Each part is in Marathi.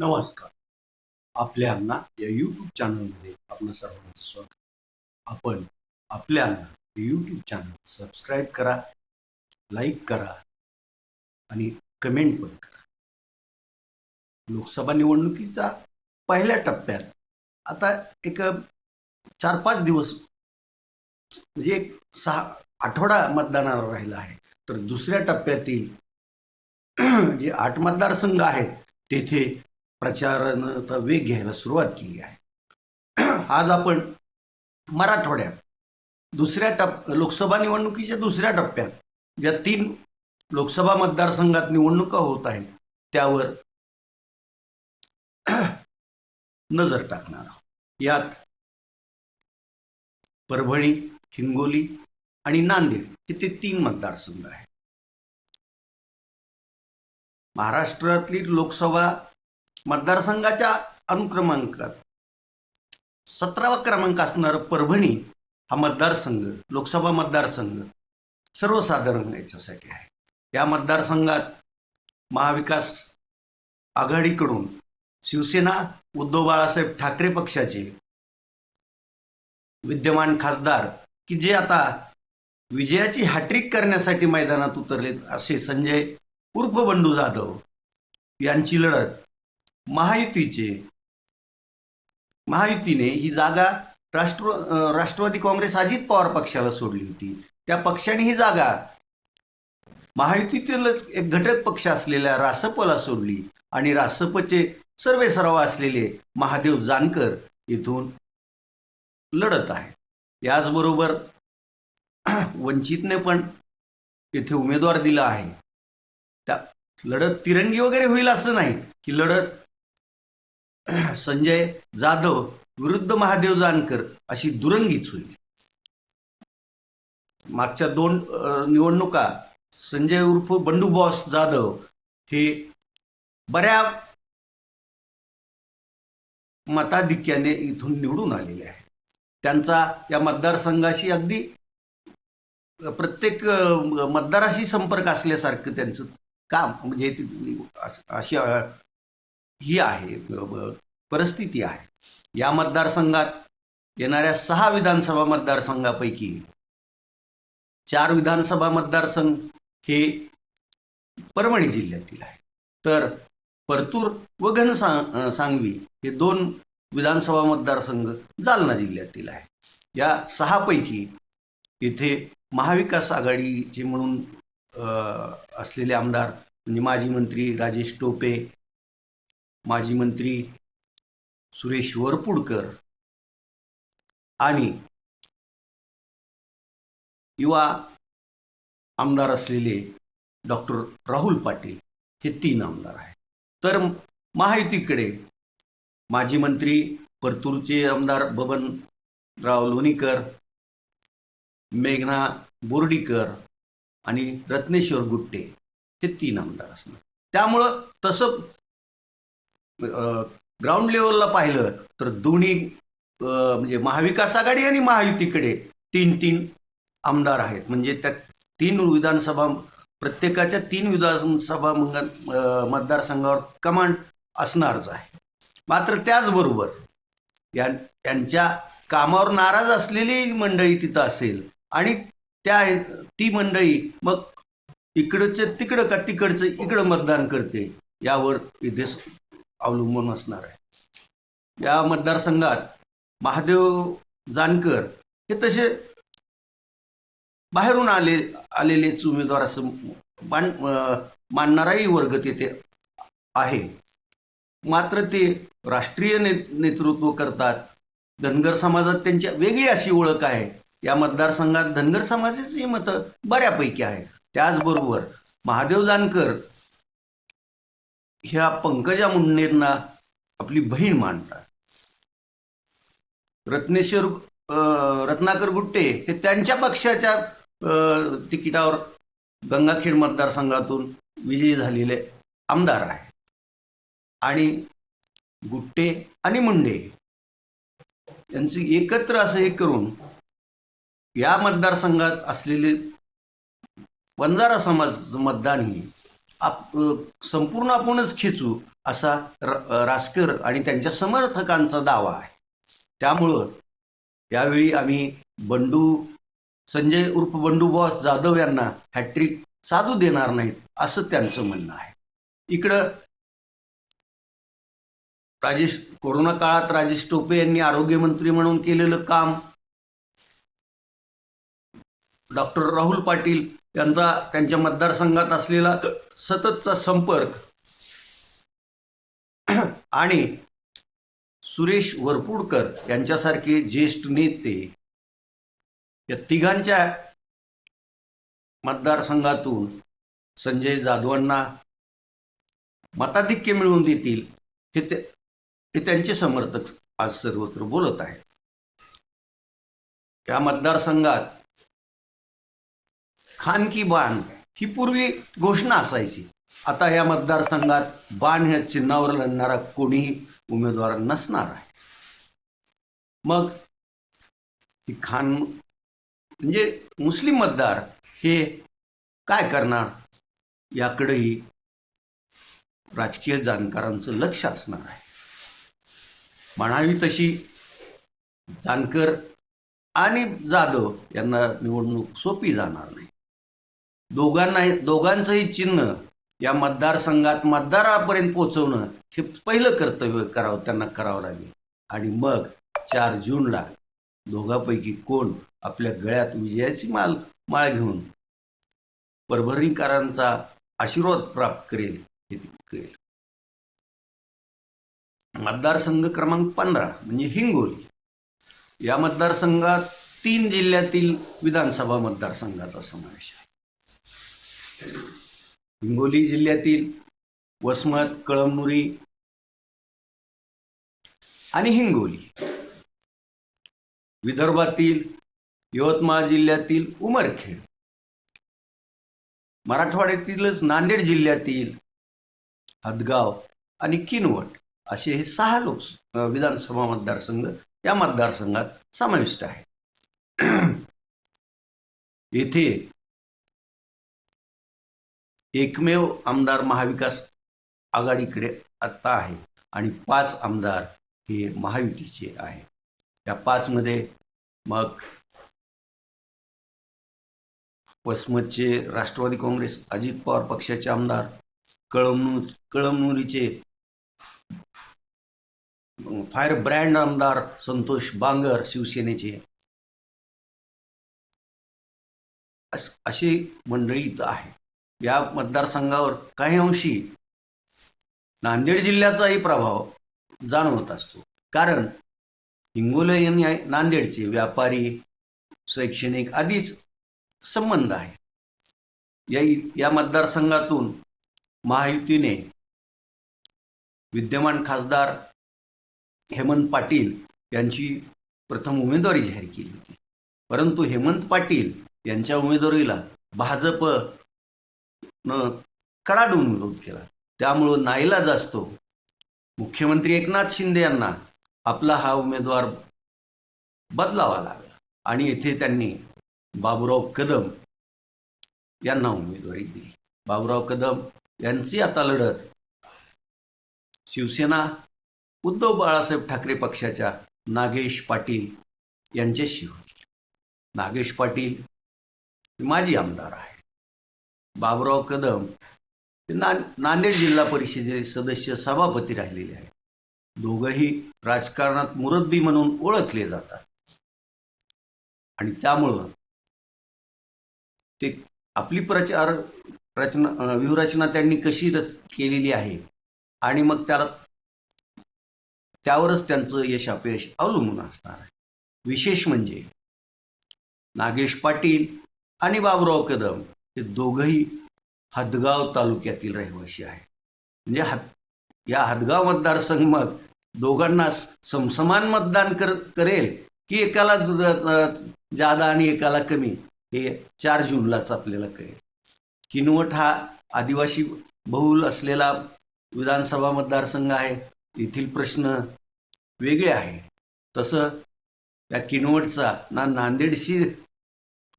नमस्कार. आपल्या अण्णा या यूट्यूब चॅनलमध्ये आपलं सर्वांचं स्वागत. आपण आपल्या अण्णा यूट्यूब चॅनल सबस्क्राईब करा लाईक करा आणि कमेंट पण करा. लोकसभा निवडणुकीचा पहिल्या टप्प्यात आता एक चार पाच दिवस म्हणजे एक सहा आठवडा मतदानाला राहिला आहे. तर दुसऱ्या टप्प्यातील जे आठ मतदारसंघ आहेत तेथे प्रचारानं आता वेग घ्यायला सुरुवात केली आहे. आज आपण मराठवाड्यात दुसऱ्या टप लोकसभा निवडणुकीच्या दुसऱ्या टप्प्यात ज्या तीन लोकसभा मतदारसंघात निवडणुका होत आहेत त्यावर नजर टाकणार आहोत. यात परभणी हिंगोली आणि नांदेड हे ते तीन मतदारसंघ आहेत. महाराष्ट्रातली लोकसभा मतदारसंघाच्या अनुक्रमांकात सतरावा क्रमांक असणारा परभणी हा मतदारसंघ लोकसभा मतदारसंघ सर्वसाधारण याच्यासाठी आहे. या मतदारसंघात महाविकास आघाडीकडून शिवसेना उद्धव बाळासाहेब ठाकरे पक्षाचे विद्यमान खासदार की जे आता विजयाची हॅट्रिक करण्यासाठी मैदानात उतरलेत असे संजय उर्फ बंडू जाधव यांची लढत महायुतीचे. महायुतीने ही जागा राष्ट्र राष्ट्रवादी काँग्रेस अजित पवार पक्षाला सोडली होती. त्या पक्षाने ही जागा महायुतीतीलच एक घटक पक्ष असलेल्या रासपला सोडली आणि रासपचे सर्वे सराव असलेले महादेव जानकर इथून लढत आहे याचबरोबर वंचितने पण येथे उमेदवार दिला आहे. त्या लढत तिरंगी वगैरे होईल असं नाही की लढत संजय जाधव विरुद्ध महादेव जानकर अशी दुरंगीच होईल मागच्या दोन निवडणुका संजय उर्फ बंडू बॉस जाधव हे बऱ्या मताधिक्याने इथून निवडून आलेले आहे त्यांचा या मतदारसंघाशी अगदी प्रत्येक मतदाराशी संपर्क असल्यासारखं त्यांचं काम म्हणजे अशी ही आहे परिस्थिती आहे. या मतदारसंघात येणाऱ्या सहा विधानसभा मतदारसंघापैकी चार विधानसभा मतदारसंघ हे परभणी जिल्ह्यातील आहे तर परतूर व घनसां सांगवी हे दोन विधानसभा मतदारसंघ जालना जिल्ह्यातील आहे या सहापैकी येथे महाविकास आघाडीचे म्हणून असलेले आमदार म्हणजे माजी मंत्री राजेश टोपे माजी मंत्री सुरेश वरपुडकर आणि युवा आमदार असलेले डॉक्टर राहुल पाटील हे तीन आमदार आहेत. तर महायुतीकडे माजी मंत्री परतूरचे आमदार बबनराव लोणीकर मेघना बोर्डीकर आणि रत्नेश्वर गुट्टे हे तीन आमदार असणार. त्यामुळं तसं ग्राउंड लेवलला पाहिलं तर दोन्ही म्हणजे महाविकास आघाडी आणि महायुतीकडे तीन तीन आमदार आहेत. म्हणजे त्या तीन विधानसभा प्रत्येकाच्या तीन विधानसभा मतदारसंघावर कमांड असणारच आहे. मात्र त्याचबरोबर या त्यांच्या कामावर नाराज असलेली मंडळी तिथं असेल आणि त्या ती मंडळी मग इकडचं तिकडं का तिकडचं इकडं मतदान करते यावर इथे अवलंबून असणार आहे. या मतदारसंघात महादेव जानकर हे तसे बाहेरून आले आलेलेच उमेदवार असं मान मानणाराही वर्ग तेथे आहे. मात्र ते राष्ट्रीय ने नेतृत्व करतात. धनगर समाजात त्यांची वेगळी अशी ओळख आहे. या मतदारसंघात धनगर समाजाची मतं बऱ्यापैकी आहे त्याचबरोबर महादेव जानकर ह्या पंकजा मुंडेंना आपली बहीण मानतात. रत्नेश्वर अं, रत्नाकर गुट्टे हे त्यांच्या पक्षाच्या अं, तिकिटावर गंगाखेड मतदारसंघातून विजयी झालेले आमदार आहे आणि गुट्टे आणि मुंडे यांचे एकत्र असं हे करून या मतदारसंघात असलेले वंजारा समाज मतदान ही आप संपूर्ण आपणच खेचू असा रासकर आणि त्यांच्या समर्थकांचा दावा आहे. त्यामुळं यावेळी आम्ही बंडू संजय उर्फ बंडू बॉस जाधव यांना हॅट्रिक साधू देणार नाहीत असं त्यांचं म्हणणं आहे. इकडं राजेश कोरोना काळात राजेश टोपे यांनी आरोग्यमंत्री म्हणून केलेलं काम डॉक्टर राहुल पाटील यांचा त्यांच्या मतदारसंघात असलेला सततचा संपर्क. आणि सुरेश वरपुडकर यांच्यासारखे ज्येष्ठ नेते या तिघांच्या मतदारसंघातून संजय जाधवांना मताधिक्य मिळवून देतील हे ते हे त्यांचे समर्थक आज सर्वत्र बोलत आहेत. त्या मतदारसंघात खान की बाण ही पूर्वी घोषणा असायची. आता या मतदारसंघात बाण ह्या चिन्हावर लढणारा कोणीही उमेदवार नसणार आहे. मग ही खान म्हणजे मुस्लिम मतदार हे काय करणार? याकडेही राजकीय जाणकारांचं लक्ष असणार आहे. म्हणावी तशी जानकर आणि जाधव यांना निवडणूक सोपी जाणार नाही. दोघांना दोघांचंही चिन्ह या मतदारसंघात मतदारापर्यंत पोहोचवणं हे पहिलं कर्तव्य करावं त्यांना करावं लागेल. आणि मग चार जूनला दोघांपैकी कोण आपल्या गळ्यात विजयाची माल माळ घेऊन परभणीकरांचा आशीर्वाद प्राप्त करेल हे कळेल मतदारसंघ क्रमांक पंधरा म्हणजे हिंगोली. या मतदारसंघात तीन जिल्ह्यातील विधानसभा मतदारसंघाचा समावेश आहे. हिंगोली जिल्ह्यातील वसमत कळमनुरी आणि हिंगोली. विदर्भातील यवतमाळ जिल्ह्यातील उमरखेड. मराठवाड्यातीलच नांदेड जिल्ह्यातील हदगाव आणि किनवट असे हे सहा लोक विधानसभा मतदारसंघ या मतदारसंघात समाविष्ट आहे येथे एकमेव आमदार महाविकास आघाडीकडे आत्ता आहे आणि पाच आमदार हे महायुतीचे आहे. त्या पाचमध्ये मग वसमतचे राष्ट्रवादी काँग्रेस अजित पवार पक्षाचे आमदार कळमनू कळमनुरीचे फायर ब्रँड आमदार संतोष बांगर शिवसेनेचे. अस- अशी मंडळी इथं आहे या मतदारसंघावर काही अंशी नांदेड जिल्ह्याचाही प्रभाव जाणवत असतो. कारण हिंगोली आणि नांदेडचे व्यापारी शैक्षणिक आधीच संबंध आहे. या या मतदारसंघातून महायुतीने विद्यमान खासदार हेमंत पाटील यांची प्रथम उमेदवारी जाहीर केली होती. परंतु हेमंत पाटील यांच्या उमेदवारीला भाजप न कडाडून विरोध केला. त्यामुळं नाईलाज असतो मुख्यमंत्री एकनाथ शिंदे यांना आपला हा उमेदवार बदलावा लागला. आणि येथे त्यांनी बाबुराव कदम यांना उमेदवारी दिली. बाबुराव कदम यांची आता लढत शिवसेना उद्धव बाळासाहेब ठाकरे पक्षाच्या नागेश पाटील यांच्याशी होती. नागेश पाटील माजी आमदार आहे बाबुराव कदम ना नांदेड जिल्हा परिषदेचे सदस्य सभापती राहिलेले आहेत. दोघंही राजकारणात मुरब्बी म्हणून ओळखले जातात. आणि त्यामुळं ते आपली प्रचार रचना व्यूहरचना त्यांनी कशी रच केलेली आहे आणि मग त्याला त्यावरच त्यांचं यश अपयश अवलंबून असणार आहे. विशेष म्हणजे नागेश पाटील आणि बाबुराव कदम हे दोघंही हदगाव तालुक्यातील रहिवासी आहे म्हणजे हद या हदगाव मतदारसंघ मग दोघांना समसमान मतदान कर करेल की एकाला ज- जादा आणि एकाला कमी हे चार जूनलाच आपल्याला कळेल. किनवट हा आदिवासी बहुल असलेला विधानसभा मतदारसंघ आहे. येथील प्रश्न वेगळे आहे. तसं त्या किनवटचा ना नांदेडशी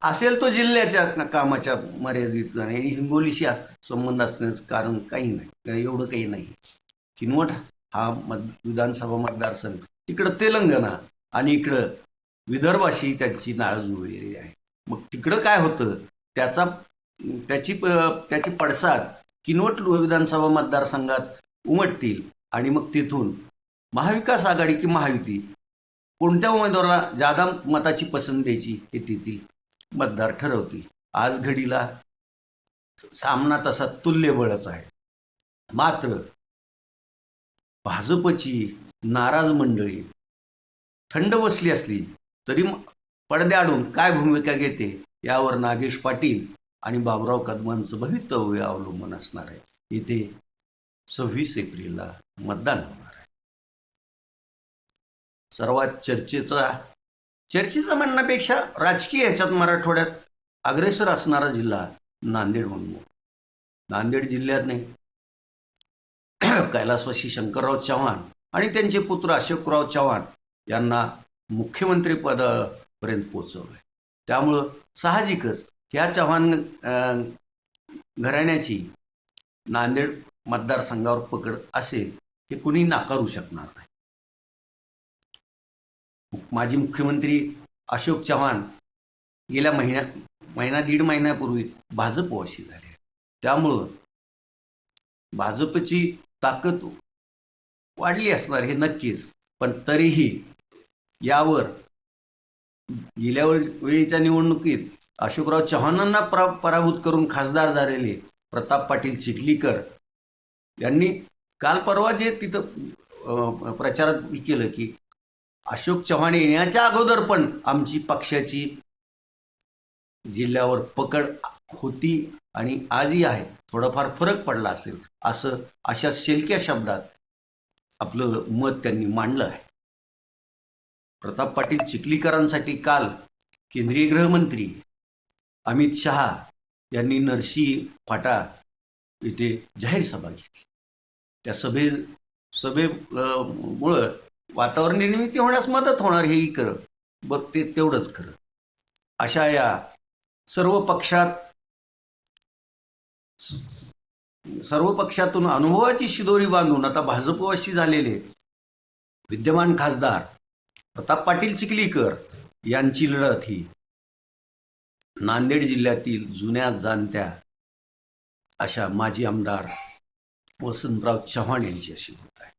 असेल तो जिल्ह्याच्या कामाच्या मर्यादित आणि हिंगोलीशी अस- संबंध असण्याचं कारण काही नाही. एवढं काही नाही. किनवट हा मत विधानसभा मतदारसंघ. तिकडं तेलंगणा आणि इकडं विदर्भाशी त्यांची नाळ जुळलेली आहे. मग तिकडं काय होतं? त्याचा त्याची प- त्याची पडसाद किनवट विधानसभा मतदारसंघात उमटतील. आणि मग तिथून महाविकास आघाडी की महायुती? कोणत्या उमेदवाराला जादा मताची पसंत द्यायची हे तिथी मतदार ठरवतील. आज घडीला सामना तसा तुल्यबळच आहे. मात्र भाजपची नाराज मंडळी थंड बसली असली तरी म- पडद्याआडून काय भूमिका घेते यावर नागेश पाटील आणि बाबुराव कदमांचं भवितव्य अवलंबून असणार आहे. येथे सव्वीस एप्रिलला मतदान होणार आहे. सर्वात चर्चेचा चर्चेचं म्हणण्यापेक्षा राजकीय ह्याच्यात मराठवाड्यात अग्रेसर असणारा जिल्हा नांदेड म्हणून. नांदेड जिल्ह्यात नाही. कैलासवासी शंकरराव चव्हाण आणि त्यांचे पुत्र अशोकराव चव्हाण यांना मुख्यमंत्री पदापर्यंत पोचवलं त्यामुळं साहजिकच ह्या चव्हाण घराण्याची नांदेड मतदारसंघावर पकड असेल हे कुणी नाकारू शकणार नाही. माजी मुख्यमंत्री अशोक चव्हाण गेल्या महिन्या महिना दीड महिन्यापूर्वी भाजपवाशी झाले. त्यामुळं भाजपची ताकद वाढली असणार हे नक्कीच पण तरीही यावर गेल्या वेळीच्या निवडणुकीत अशोकराव चव्हाणांना परा पराभूत करून खासदार झालेले प्रताप पाटील चिखलीकर यांनी काल परवा जे तिथं प्रचारात केलं की अशोक चव्हाण येण्याच्या अगोदर पण आमची पक्षाची जिल्ह्यावर पकड होती आणि आजही आहे. थोडाफार फरक पडला असेल असं अशा शेलक्या शब्दात आपलं मत त्यांनी मांडलं आहे. प्रताप पाटील चिखलीकरांसाठी काल केंद्रीय गृहमंत्री अमित शहा यांनी नरसी फाटा इथे जाहीर सभा घेतली. त्या सभे सभे मुळं वातावरण निर्मिती होण्यास मदत होणार हेही खरं. बघ ते तेवढंच खरं. अशा या सर्व पक्षात सर्व पक्षातून अनुभवाची शिदोरी बांधून आता भाजपवाशी झालेले विद्यमान खासदार प्रताप पाटील चिखलीकर यांची लढत ही नांदेड जिल्ह्यातील जुन्या जाणत्या अशा माजी आमदार वसंतराव चव्हाण यांची अशी होत आहे.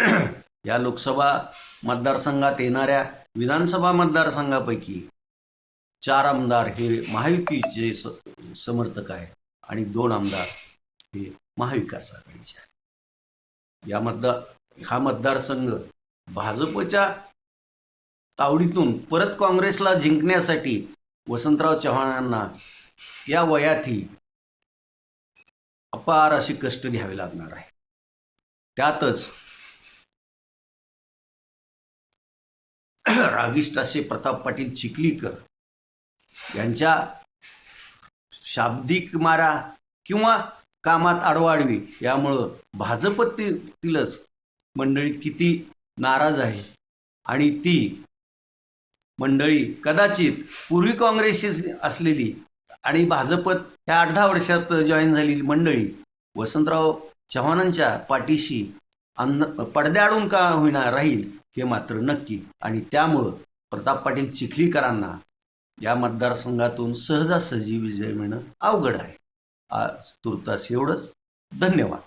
या लोकसभा मतदारसंघात येणाऱ्या विधानसभा मतदारसंघापैकी चार आमदार हे महायुतीचे समर्थक आहेत आणि दोन आमदार हे महाविकास आघाडीचे आहेत. या मतदार हा मतदारसंघ भाजपच्या तावडीतून परत काँग्रेसला जिंकण्यासाठी वसंतराव चव्हाणांना या वयातही अपार असे कष्ट घ्यावे लागणार आहे. त्यातच रागिष्ट असे प्रताप पाटील चिखलीकर यांच्या शाब्दिक मारा किंवा कामात आडवाडवी यामुळं भाजपतीलच मंडळी किती नाराज आहे. आणि ती मंडळी कदाचित पूर्वी काँग्रेसची असलेली आणि भाजपत ह्या अर्धा वर्षात जॉईन झालेली मंडळी वसंतराव चव्हाणांच्या पाठीशी अन्न पडद्याआडून का होईना राहील हे मात्र नक्की. आणि त्यामुळं प्रताप पाटील चिखलीकरांना या मतदारसंघातून सहजासहजी विजय मिळणं अवघड आहे. आज तुर्तास एवढंच. धन्यवाद.